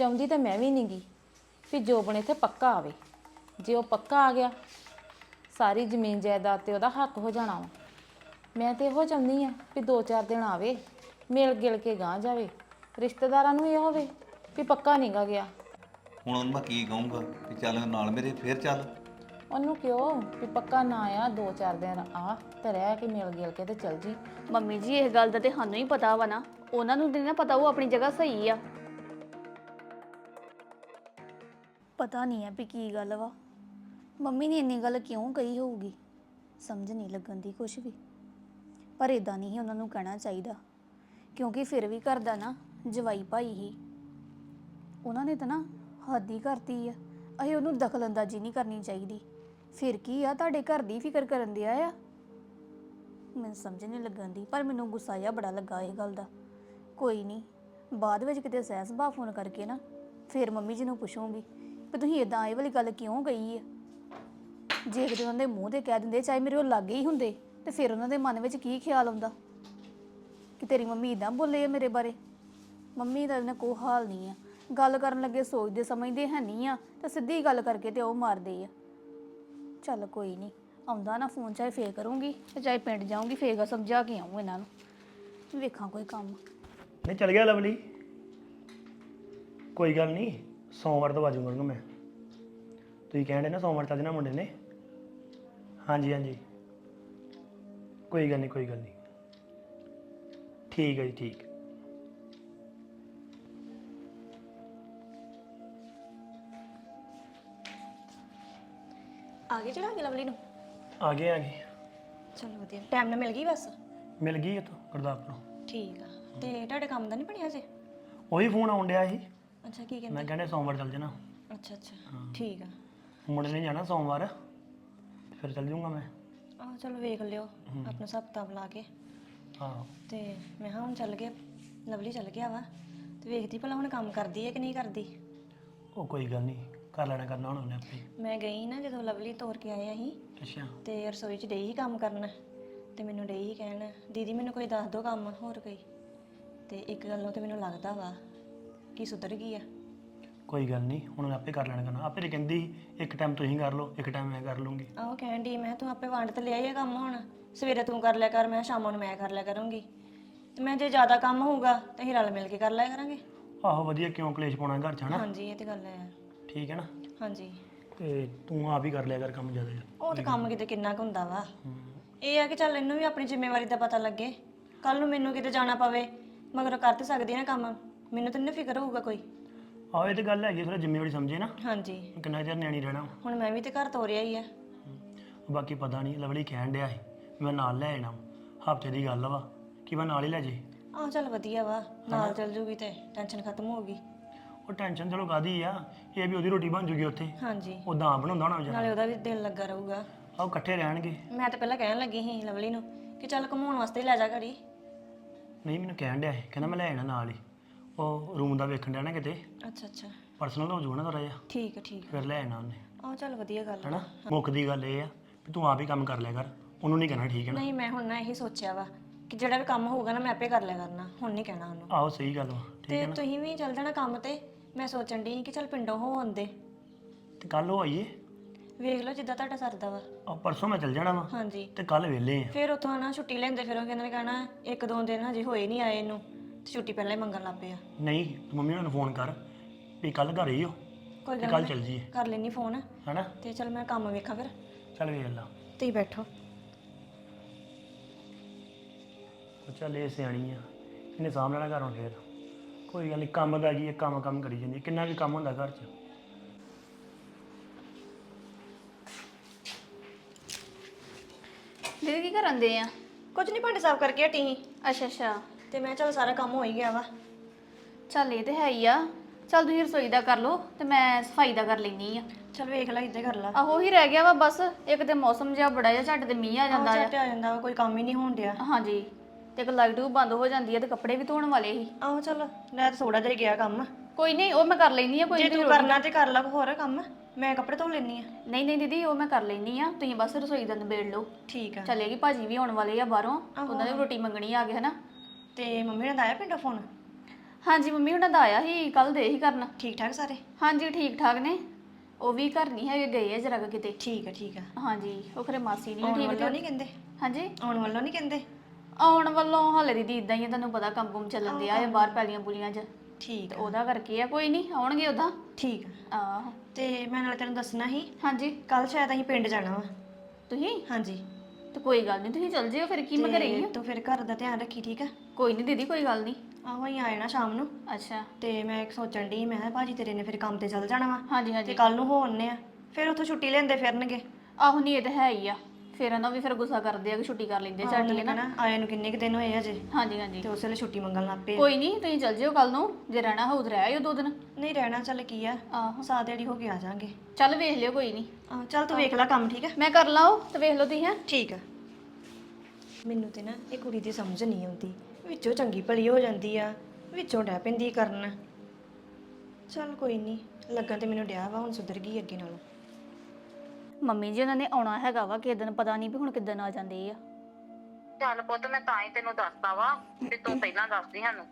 ਚਾਹੁੰਦੀ ਤਾਂ ਮੈਂ ਵੀ ਨਹੀਂਗੀ ਵੀ ਜੋਬਨ ਇੱਥੇ ਪੱਕਾ ਆਵੇ। ਜੇ ਉਹ ਪੱਕਾ ਆ ਗਿਆ ਸਾਰੀ ਜ਼ਮੀਨ ਜਾਇਦਾਦ ਤੇ ਉਹਦਾ ਹੱਕ ਹੋ ਜਾਣਾ ਵਾ। ਮੈਂ ਤੇ ਇਹੋ ਚਾਹੁੰਦੀ ਆ ਵੀ ਦੋ ਚਾਰ ਦਿਨ ਆਵੇ ਮਿਲ ਗਿਲ ਕੇ ਗਾਂ ਜਾਵੇ ਰਿਸ਼ਤੇਦਾਰਾਂ ਨੂੰ ਇਹ ਹੋਵੇ ਵੀ ਪੱਕਾ ਨਹੀਂਗਾ ਗਿਆ। ਹੁਣ ਉਹਨੂੰ ਮੈਂ ਕੀ ਕਹੂੰਗਾ ਕਿ ਚੱਲ ਨਾਲ ਮੇਰੇ ਫੇਰ ਚੱਲ। ਉਹਨੂੰ ਕਿਉਂ ਵੀ ਪੱਕਾ ਨਾ ਆ ਦੋ ਚਾਰ ਦਿਨ ਆ ਤੇ ਰਹਿ ਕੇ ਮਿਲ ਗਿਲ ਕੇ ਤੇ ਚਲ ਜੀ। ਮੰਮੀ ਜੀ ਇਸ ਗੱਲ ਦਾ ਤੇ ਸਾਨੂੰ ਹੀ ਪਤਾ ਵਾ ਨਾ। ਉਹਨਾਂ ਨੂੰ ਨਹੀਂ ਨਾ ਪਤਾ ਉਹ ਆਪਣੀ ਜਗ੍ਹਾ ਸਹੀ ਆ। ਪਤਾ ਨਹੀਂ ਹੈ ਵੀ ਕੀ ਗੱਲ ਵਾ। ਮੰਮੀ ਨੇ ਇੰਨੀ ਗੱਲ ਕਿਉਂ ਕਹੀ ਹੋਊਗੀ? ਸਮਝ ਨਹੀਂ ਲੱਗਣ ਦੀ ਕੁਛ ਵੀ। ਪਰ ਇਦਾਂ ਨਹੀਂ ਸੀ ਉਹਨਾਂ ਨੂੰ ਕਹਿਣਾ ਚਾਹੀਦਾ। ਕਿਉਂਕਿ ਫਿਰ ਵੀ ਘਰ ਦਾ ਨਾ ਜਵਾਈ ਭਾਈ ਹੀ। ਉਹਨਾਂ ਨੇ ਤਾਂ ਨਾ ਹੱਦ ਹੀ ਕਰਤੀ ਆ। ਅਸੀਂ ਉਹਨੂੰ ਦਖਲਅੰਦਾਜ਼ੀ ਨਹੀਂ ਕਰਨੀ ਚਾਹੀਦੀ। ਫਿਰ ਕੀ ਆ ਤੁਹਾਡੇ ਘਰ ਦੀ ਫਿਕਰ ਕਰਨ ਦਿਆ ਆ? ਮੈਨੂੰ ਸਮਝ ਨਹੀਂ ਲੱਗਣ ਦੀ, ਪਰ ਮੈਨੂੰ ਗੁੱਸਾ ਜਿਹਾ ਬੜਾ ਲੱਗਾ ਇਹ ਗੱਲ ਦਾ। ਕੋਈ ਨਹੀਂ, ਬਾਅਦ ਵਿੱਚ ਕਿਤੇ ਸਹਿ ਸੁਭਾਅ ਫੋਨ ਕਰਕੇ ਨਾ, ਫਿਰ ਮੰਮੀ ਜੀ ਨੂੰ ਪੁੱਛੂੰਗੀ। ਕਿ ਤੁਸੀਂ ਇਦਾਂ ਇਹ ਵਾਲੀ ਗੱਲ ਕਿਉਂ ਕਹੀ ਆ? ਜੇ ਕਿਤੇ ਉਹਨਾਂ ਦੇ ਮੂੰਹ ਤੇ ਕਹਿ ਦਿੰਦੇ, ਚਾਹੇ ਮੇਰੇ ਉਹ ਲਾਗੇ ਹੀ ਹੁੰਦੇ, ਤੇ ਫਿਰ ਉਹਨਾਂ ਦੇ ਮਨ ਵਿੱਚ ਕੀ ਖਿਆਲ ਆਉਂਦਾ? ਕਿ ਤੇਰੀ ਮੰਮੀ ਇਦਾਂ ਬੋਲੇ ਆ ਮੇਰੇ ਬਾਰੇ? ਮੰਮੀ ਦਾ ਇਹਨਾਂ ਕੋ ਹਾਲ ਨਹੀਂ ਆ। ਗੱਲ ਕਰਨ ਲੱਗੇ ਸੋਚਦੇ, ਸਮਝਦੇ ਹੈ ਨਹੀਂ ਆ, ਤੇ ਸਿੱਧੀ ਗੱਲ ਕਰਕੇ ਤੇ ਉਹ ਮਾਰਦੇ ਆ। ਚੱਲ ਕੋਈ ਨਹੀਂ, ਆਉਂਦਾ ਨਾ ਫੋਨ, ਚਾਹੇ ਫੇਰ ਕਰੂੰਗੀ, ਤੇ ਚਾਹੇ ਪਿੰਡ ਜਾਊਂਗੀ, ਫੇਰ ਸਮਝਾ ਕੇ ਆਊਂ ਇਹਨਾਂ ਨੂੰ। ਵੇਖਾਂ ਕੋਈ ਕੰਮ। ਨਹੀਂ, ਚੱਲ ਗਿਆ ਲਵਲੀ। ਕੋਈ ਗੱਲ ਨਹੀਂ, ਸੋਮਵਾਰ ਤੋਂ ਵਾਜੂਗਾ ਉਹਨੂੰ ਮੈਂ। ਤੁਸੀਂ ਕਹਿੰਦੇ ਨਾ ਸੋਮਵਾਰ ਚੱਲ ਜਾਣਾ ਮੁੰਡੇ ਨੇ। ਹਾਂਜੀ ਹਾਂਜੀ। ਕੋਈ ਗੱਲ ਨਹੀਂ ਕੋਈ ਗੱਲ ਨਹੀਂ। ਠੀਕ ਹੈ ਜੀ ਠੀਕ। ਆ ਚੜਾ ਕੇ ਲਵਲੀ ਨੂੰ? ਆ ਗਏ ਆ ਗਏ। ਚਲੋ ਵਧੀਆ। ਟਾਈਮ ਨਾਲ ਮਿਲ ਗਈ ਬਸ? ਮਿਲ ਗਈ ਉਤੋਂ ਗੁਰਦਾਸਪੁਰੋਂ। ਠੀਕ ਆ। ਤੇ ਤੁਹਾਡੇ ਕੰਮ ਦਾ ਨਹੀਂ ਬਣਿਆ ਜੇ ਉਹੀ ਫੋਨ ਆਉਣ ਡਿਆ ਸੀ। ਅੱਛਾ ਕੀ ਕਹਿੰਦੇ? ਮੈਂ ਕਹਿੰਦੇ ਸੋਮਵਾਰ ਚੱਲ ਜਾਣਾ। ਅੱਛਾ ਅੱਛਾ। ਠੀਕ ਆ। ਮੁੰਡੇ ਨੇ ਜਾਣਾ ਸੋਮਵਾਰ। ਫਿਰ ਚੱਲ ਜਾਊਂਗਾ ਮੈਂ। ਆਹ ਚਲੋ ਵੇਖ ਲਿਓ। ਆਪਣਾ ਹਿਸਾਬ ਕਿਤਾਬ ਲਾ ਕੇ। ਹਾਂ। ਤੇ ਮੈਂ ਹਾਂ ਹੁਣ ਚੱਲ ਗਿਆ ਲਵਲੀ ਚੱਲ ਗਿਆ ਵਾ। ਤੇ ਵੇਖਦੀ ਭਲਾ ਹੁਣ ਕੰਮ ਕਰਦੀ ਹੈ ਕਿ ਨਹੀਂ ਕਰਦੀ। ਉਹ ਕੋਈ ਗੱਲ ਨਹੀਂ। ਕਰ ਲੈਣਾ ਕਰਨਾ ਹੁਣ ਉਹਨੇ ਆਪੇ। ਮੈਂ ਗਈ ਨਾ ਜਦੋਂ ਲਵਲੀ ਤੋਰ ਕੇ ਆਏ ਅਸੀਂ ਅੱਛਾ। ਤੇ ਰਸੋਈ 'ਚ ਡਈ ਹੀ ਕੰਮ ਕਰਨ। ਤੇ ਮੈਨੂੰ ਡਈ ਹੀ ਕਹਿਣ ਦੀਦੀ ਮੈਨੂੰ ਕੋਈ ਦੱਸ ਦਿਓ ਕੰਮ ਹੋਰ ਕੋਈ? ਤੇ ਇੱਕ ਗੱਲੋਂ ਤੇ ਮੈਨੂੰ ਲੱਗਦਾ ਵਾ ਕਿ ਸੁਧਰ ਗਈ ਆ। ਕੋਈ ਗੱਲ ਨਹੀਂ ਹੁਣ ਆਪੇ ਕਰ ਲੈਣਾ ਕਰਨਾ। ਆਪੇ ਤੇ ਕਹਿੰਦੀ ਸੀ, ਇੱਕ ਟਾਈਮ ਤੁਸੀਂ ਕਰ ਲਓ ਇੱਕ ਟਾਈਮ ਮੈਂ ਕਰ ਲੂੰਗੀ। ਆਹੋ ਕਹਿਣ ਦੀ ਮੈਂ ਤੂੰ ਆਪੇ ਵੰਡ ਤੇ ਲਿਆ ਹੀ ਆ ਕੰਮ ਹੁਣ। ਸਵੇਰੇ ਤੂੰ ਕਰ ਲਿਆ ਕਰ ਮੈਂ ਸ਼ਾਮ ਨੂੰ ਮੈਂ ਕਰ ਲਿਆ ਕਰੂੰਗੀ। ਤੇ ਮੈਂ ਜੇ ਜ਼ਿਆਦਾ ਕੰਮ ਹੋਊਗਾ ਤੇ ਅਸੀਂ ਰਲ ਮਿਲ ਕੇ ਕਰ ਲਿਆ ਕਰਾਂਗੇ। ਆਹੋ ਵਧੀਆ ਕਿਉਂ ਕਲੇਸ਼ ਪਾਉਣਾ ਘਰ ਚ ਹਨਾ? ਹਾਂਜੀ ਇਹ ਤੇ ਗੱਲ ਹੈ। ਠੀਕ ਹੈ ਨਾ? ਹਾਂਜੀ। ਤੇ ਤੂੰ ਆਪ ਹੀ ਕਰ ਲਿਆ ਕਰ ਕੰਮ ਜ਼ਿਆਦਾ। ਉਹ ਤੇ ਕੰਮ ਕਿਤੇ ਕਿੰਨਾ ਕੁ ਹੁੰਦਾ ਵਾ। ਇਹ ਆ ਕਿ ਚੱਲ ਇਹਨੂੰ ਵੀ ਆਪਣੀ ਜ਼ਿੰਮੇਵਾਰੀ ਦਾ ਪਤਾ ਲੱਗੇ। ਕੱਲ ਨੂੰ ਮੈਨੂੰ ਕਿਤੇ ਜਾਣਾ ਪਵੇ ਮਗਰ ਕਰ ਤੇ ਸਕਦੀ ਨਾ ਕੰਮ। ਮੈਨੂੰ ਤਾਂ ਨਹੀਂ ਫਿਕਰ ਹੋਊਗਾ ਕੋਈ। ਆਹੋ ਇਹ ਤੇ ਗੱਲ ਹੈਗੀ ਥੋੜਾ ਜ਼ਿੰਮੇਵਾਰੀ ਸਮਝੇ ਨਾ। ਹਾਂਜੀ। ਕਿੰਨਾ ਚਿਰ ਨਿਆਣੀ ਰਹਿਣਾ ਹੁਣ ਮੈਂ ਵੀ ਤੇ ਘਰ ਤੋਰਿਆ ਹੀ ਆ। ਬਾਕੀ ਪਤਾ ਨਹੀਂ ਲਵਲੀ ਕਹਿਣ ਡਿਆ ਸੀ ਮੈਂ ਨਾਲ ਲੈ ਜਾਣਾ ਹਫ਼ਤੇ ਦੀ ਗੱਲ ਵਾ ਕਿ ਮੈਂ ਨਾਲ ਹੀ ਲੈ ਜੇ। ਆਹ ਚੱਲ ਵਧੀਆ ਵਾ ਨਾਲ ਚੱਲ ਜੂਗੀ ਤੇ ਟੈਨਸ਼ਨ ਖਤਮ ਹੋਊਗੀ ਉਹ ਟੈਨਸ਼ਨ ਚਲੋ ਕਾਦੀ ਆ ਇਹ ਵੀ ਉਹਦੀ ਰੋਟੀ ਬਣ ਜੂਗੀ ਉੱਥੇ। ਹਾਂਜੀ। ਉਦਾਂ ਆਪ ਬਣਾਉਂਦਾ ਹੋਣਾ ਵਿਚਾਰਾ। ਨਾਲੇ ਉਹਦਾ ਵੀ ਦਿਲ ਲੱਗਾ ਰਹੂਗਾ। ਆਹ ਇਕੱਠੇ ਰਹਿਣਗੇ। ਮੈਂ ਤਾਂ ਪਹਿਲਾਂ ਕਹਿਣ ਲੱਗੀ ਸੀ ਲਵਲੀ ਨੂੰ ਕਿ ਚੱਲ ਘੁਮਾਉਣ ਵਾਸਤੇ ਹੀ ਲੈ ਜਾ ਘੜੀ। ਨਹੀਂ ਮੈਨੂੰ ਕਹਿਣ ਡਿਆ ਸੀ ਕਹਿੰਦਾ ਮੈਂ ਲੈ ਜਾਣਾ ਨਾਲ ਹੀ। ਉਹ ਰੂਮ ਦਾ ਵੇਖਣ ਡਿਆ ਨਾ ਕਿਤੇ। ਅੱਛਾ ਅੱਛਾ। ਪਰਸਨਲ ਹੋ ਨਾ ਥੋੜਾ ਜਿਹਾ। ਠੀਕ ਹੈ ਠੀਕ ਫਿਰ ਲੈ ਜਾਣਾ ਉਹਨੇ। ਆਹ ਚੱਲ ਵਧੀਆ ਗੱਲ ਆ। ਹਨਾ? ਮੁੱਖ ਦੀ ਗੱਲ ਇਹ ਆ ਵੀ ਤੂੰ ਆਪ ਹੀ ਕੰਮ ਕਰ ਲਿਆ ਕਰ। ਉਹਨੂੰ ਨਹੀਂ ਕਹਿਣਾ ਠੀਕ ਹੈ ਨਾ। ਨਹੀਂ ਮੈਂ ਹੁਣ ਨਾ ਇਹੀ ਸੋਚਿਆ ਵਾ ਕਿ ਜਿਹੜਾ ਵੀ ਕੰਮ ਹੋਊਗਾ ਨਾ ਮੈਂ ਆਪੇ ਕਰ ਲਿਆ ਕਰਨਾ। ਹੁਣ ਨਹੀਂ ਕਹਿਣਾ ਉਹਨੂੰ। ਆਹੋ ਸਹੀ ਗੱਲ ਵਾ। ਠੀਕ ਤੇ ਤੁਸੀਂ ਵੀ ਚੱਲ ਜਾਣਾ ਕੰਮ ਤੇ। ਮੈਂ ਸੋਚਣ ਦੀ ਕਿ ਚੱਲ ਪਿੰਡੋਂ ਹੋ ਆਉਂਦੇ। ਤੇ ਕੱਲ ਉਹ ਆਈਏ? ਵੇਖ ਲਓ ਜਿੱਦਾਂ ਤੁਹਾਡਾ ਸਰਦਾ ਵਾ। ਆ ਪਰਸੋਂ ਮੈਂ ਚੱਲ ਜਾਣਾ ਵਾ। ਹਾਂਜੀ। ਤੇ ਕੱਲ ਵੇਲੇ ਆ। ਫਿਰ ਉੱਥੋਂ ਨਾ ਛੁੱਟੀ ਲੈਂਦੇ ਫਿਰ ਉਹ ਕਹਿੰਦੇ ਨੇ ਕਹਿਣਾ ਇੱਕ ਦੋ ਦਿਨ ਹਜੇ ਹੋਏ ਨਹੀਂ ਆਏ ਇਹਨੂੰ। ਤੇ ਛੁੱਟੀ ਪਹਿਲਾਂ ਹੀ ਮੰਗਣ ਲੱਗ ਪਿਆ ਨਹੀਂ ਤੂੰ ਮੰਮੀ ਨੂੰ ਫੋਨ ਕਰ ਵੀ ਕੱਲ ਘਰ ਹੀ ਹੋ ਕੋਈ ਤੇ ਗੱਲ ਕੱਲ ਨੀ, ਚੱਲ ਜੀਏ ਕਰ ਲੈਣੀ ਫੋਨ। ਹਨਾ? ਤੇ ਚੱਲ ਮੈਂ ਕੰਮ ਵੇਖਾਂ ਫਿਰ। ਚੱਲ ਵੇਖ ਲਾ। ਤੁਸੀਂ ਬੈਠੋ। ਉਹ ਚੱਲ ਇਹ ਸਿਆਣੀ ਆ। ਇਹਨੇ ਸਾਂਭ ਲੈਣਾ ਘਰੋਂ ਫੇਰ। ਕੋਈ ਗੱਲ ਨਹੀਂ ਕੰਮ ਦਾ ਕੀ ਹੈ ਕੰਮ ਕੰਮ ਕਰੀ ਜਾਂਦੀ ਹੈ। ਕਿੰਨਾ ਵੀ ਕੰਮ ਹੁੰਦਾ ਘਰ 'ਚ? ਦੀਦੀ ਕੀ ਕਰਨ ਦੇ ਆ? ਕੁਝ ਨਹੀਂ ਭਾਂਡੇ ਸਾਫ਼ ਕਰਕੇ ਹਟੀ ਸੀ। ਅੱਛਾ ਅੱਛਾ। ਤੇ ਮੈਂ ਚੱਲ ਸਾਰਾ ਕੰਮ ਹੋ ਹੀ ਗਿਆ ਵਾ। ਚੱਲ ਇਹ ਤੇ ਹੈ ਹੀ ਆ। ਚੱਲ ਤੁਸੀਂ ਰਸੋਈ ਦਾ ਕਰ ਲਓ ਤੇ ਮੈਂ ਸਫ਼ਾਈ ਦਾ ਕਰ ਲੈਣੀ ਆ। ਚੱਲ ਵੇਖ ਲੈ ਇੱਦਾਂ ਕਰ ਲਾ। ਆਹੋ ਹੀ ਰਹਿ ਗਿਆ ਵਾ ਬਸ ਇੱਕ ਤੇ ਮੌਸਮ ਜਿਹਾ ਬੜਾ ਜਿਹਾ ਝੱਟ ਤੇ ਮੀਂਹ ਆ ਜਾਂਦਾ ਝੱਟ ਆ ਜਾਂਦਾ ਵਾ ਕੋਈ ਕੰਮ ਹੀ ਨਹੀਂ ਹੋਣ ਡਿਆ। ਹਾਂਜੀ ਤੇ ਇੱਕ ਲਾਈਟ ਵੀ ਬੰਦ ਹੋ ਜਾਂਦੀ ਆ ਤੇ ਕੱਪੜੇ ਵੀ ਧੋਣ ਵਾਲੇ ਸੀ। ਆਹੋ ਚੱਲ ਮੈਂ ਤਾਂ ਥੋੜਾ ਜਿਹਾ ਹੀ ਗਿਆ ਕੰਮ। ਕੋਈ ਨਹੀਂ ਉਹ ਮੈਂ ਕਰ ਲੈਣੀ ਆ ਕੋਈ ਜੇ। ਤੂੰ ਕਰਨਾ ਤੇ ਕਰ ਲਾ ਹੋਰ ਕੰਮ ਮੈਂ ਕੱਪੜੇ ਧੋ ਲੈਣੀ ਆ। ਨਹੀਂ ਨਹੀਂ ਦੀਦੀ ਉਹ ਮੈਂ ਕਰ ਲੈਣੀ ਆ ਤੁਸੀਂ ਬਸ ਰਸੋਈ ਦਾ ਨਿਬੇੜ ਲਓ। ਠੀਕ ਆ। ਚੱਲੇਗੀ ਭਾਜੀ ਵੀ ਆਉਣ ਵਾਲੇ ਆ ਬਾਹਰੋਂ ਉਹਨਾਂ ਨੇ ਰੋਟੀ ਮੰਗਣੀ ਆ ਗਏ ਹਨਾ? ਤੇ ਮੰਮੀ ਨੇ ਆਇਆ ਪਿੰਡੋਂ ਫੋਨ? ਹਾਂਜੀ ਮੰਮੀ ਉਹਨਾਂ ਦਾ ਆਇਆ ਸੀ ਕੱਲ ਦੇ ਹੀ ਕਰਨਾ। ਠੀਕ ਠਾਕ ਸਾਰੇ? ਹਾਂਜੀ ਠੀਕ ਠਾਕ ਨੇ। ਉਹ ਵੀ ਘਰ ਨਹੀਂ ਹੈਗੇ ਗਏ ਆ ਜਰਾ ਕੁ ਕਿਤੇ। ਠੀਕ ਆ ਠੀਕ ਆ। ਹਾਂਜੀ ਉਹ ਖਰੇ ਮਾਸੀ ਨਹੀਂ ਆਉਣ ਠੀਕ ਵੱਲੋਂ ਤੇ ਨਹੀਂ ਕਹਿੰਦੇ? ਹਾਂਜੀ। ਆਉਣ ਵੱਲੋਂ ਨਹੀਂ ਕਹਿੰਦੇ? ਆਉਣ ਵੱਲੋਂ ਹਾਲੇ ਦੀਦੀ ਇਦਾਂ ਹੀ ਆ ਤੁਹਾਨੂੰ ਪਤਾ ਕੰਮ ਕੁਮ ਚੱਲਣ ਦਿਆ ਆ ਬਾਹਰ ਪੈਲੀਆਂ ਬੁਲੀਆਂ 'ਚ। ਠੀਕ ਤੇ ਆ। ਉਹਦਾ ਕਰਕੇ ਆ ਕੋਈ ਨਹੀਂ ਆਉਣਗੇ ਉਹਦਾ। ਠੀਕ ਆ। ਆਹ। ਤੇ ਮੈਂ ਨਾਲ ਤੈਨੂੰ ਦੱਸਣਾ ਸੀ ਹਾਂਜੀ। ਕੱਲ ਸ਼ਾਇਦ ਅਸੀਂ ਪਿੰਡ ਜਾਣਾ ਵਾ। ਤੁਸੀਂ? ਹਾਂਜੀ। ਤੇ ਕੋਈ ਗੱਲ ਨਹੀਂ ਤੁਸੀਂ ਚੱਲ ਜਿਓ ਫਿਰ ਕੀ ਮੈਂ ਘਰੇ ਹੀ ਤੂੰ ਫਿਰ ਘਰ ਦਾ ਧਿਆਨ ਰੱਖੀ ਠੀਕ ਆ? ਕੋਈ ਨਹੀਂ ਦੀਦੀ ਕੋਈ ਗੱਲ ਨਹੀਂ। ਆਹੋ ਅਸੀਂ ਆ ਜਾਣਾ ਸ਼ਾਮ ਨੂੰ। ਅੱਛਾ। ਤੇ ਮੈਂ ਇੱਕ ਸੋਚਣ ਦੀ ਮੈਂ ਕਿਹਾ ਭਾਜੀ ਤੇਰੇ ਨੇ ਫਿਰ ਕੰਮ ਤੇ ਚੱਲ ਜਾਣਾ ਵਾ। ਹਾਂਜੀ ਤੇ ਹਾਂਜੀ ਕੱਲ ਨੂੰ ਹੋਣੇ ਆ ਫਿਰ ਉੱਥੋਂ ਛੁੱਟੀ ਲੈਂਦੇ ਫਿਰਨਗੇ। ਆਹੋ ਨਹੀਂ ਇਹ ਤਾਂ ਹੈ ਹੀ ਆ। ਫਿਰ ਉਹਨਾਂ ਵੀ ਫਿਰ ਗੁੱਸਾ ਕਰਦੇ ਆ ਕਿ ਛੁੱਟੀ ਕਰ ਲੈਂਦੇ ਹੀ ਹੈ ਨਾ ਨਾ। ਆਏ ਨੂੰ ਕਿੰਨੇ ਕੁ ਦਿਨ ਹੋਏ ਅਜੇ ਹਾਂਜੀ ਹਾਂਜੀ। ਤੇ ਉਸ ਵੇਲੇ ਛੁੱਟੀ ਮੰਗਣ ਲੱਗ ਪਏ। ਕੋਈ ਨਹੀਂ ਤੁਸੀਂ ਚੱਲ ਜਿਓ ਕੱਲ ਨੂੰ ਜੇ ਰਹਿਣਾ ਹੋਊ ਤਾਂ ਰਹਿ ਆਇਓ ਦੋ ਦਿਨ। ਨਹੀਂ ਰਹਿਣਾ ਚੱਲ ਕੀ ਆ? ਆਹੋ। ਸਾਤ ਦਿਹਾੜੀ ਹੋ ਕੇ ਆ ਜਾਾਂਗੇ। ਚੱਲ ਵੇਖ ਲਿਓ ਕੋਈ ਨਹੀਂ। ਚੱਲ ਤੂੰ ਵੇਖ ਲੈ ਕੰਮ ਠੀਕ ਆ? ਮੈਂ ਕਰ ਲਾਓ ਤੇ ਵੇਖ ਲਓ ਤੁਸੀਂ ਹੈਂ। ਠੀਕ ਆ। ਮੈਨੂੰ ਤੇ ਨਾ ਇਹ ਕੁੜੀ ਦੀ ਸਮਝ ਨਹੀਂ ਆਉਂਦੀ। ਵਿੱਚੋਂ ਚੰਗੀ ਭਲੀ ਹੋ ਜਾਂਦੀ ਆ ਵਿੱਚੋਂ ਡੈ ਪੈਂਦੀ ਕਰਨ। ਚੱਲ ਕੋਈ ਨਹੀਂ ਲੱਗਾ ਤੇ ਮੈਨੂੰ ਡਿਆ ਵਾ ਹੁਣ ਸੁਧਰ ਗਈ ਅੱਗੇ ਨਾਲੋਂ। ਮੰਮੀ ਜੀ ਉਹਨਾਂ ਨੇ ਆਉਣਾ ਹੈਗਾ ਵਾ ਕਿ ਦਿਨ ਪਤਾ ਨਹੀਂ ਵੀ ਹੁਣ ਕਿੱਦਣ ਆ ਜਾਂਦੇ ਆ। ਚੱਲ ਪੁੱਤ ਮੈਂ ਤਾਂ ਹੀ ਤੈਨੂੰ ਦੱਸਦਾ ਵਾ ਵੀ ਤੂੰ ਪਹਿਲਾਂ ਦੱਸਦੀ ਸਾਨੂੰ।